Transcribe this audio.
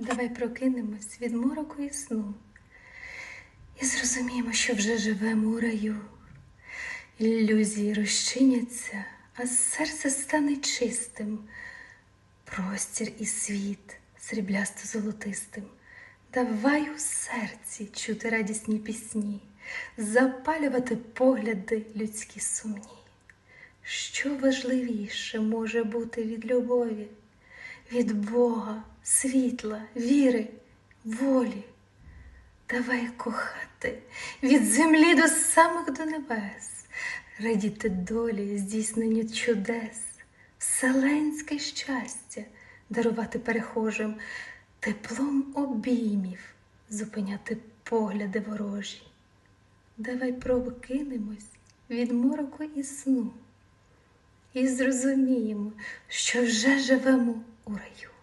Давай прокинемось від мороку і сну. І зрозуміємо, що вже живемо у раю. Ілюзії розчиняться, а серце стане чистим. Простір і світ сріблясто золотистим. Давай у серці чути радісні пісні, запалювати погляди людські сумні. Що важливіше може бути від любові, від Бога, світла, віри, волі? Давай кохати від землі до самих до небес, радіти долі, здійсненню чудес, вселенське щастя дарувати перехожим, теплом обіймів зупиняти погляди ворожі. Давай прокинемось від мороку і сну і зрозуміємо, що вже живемо у раю.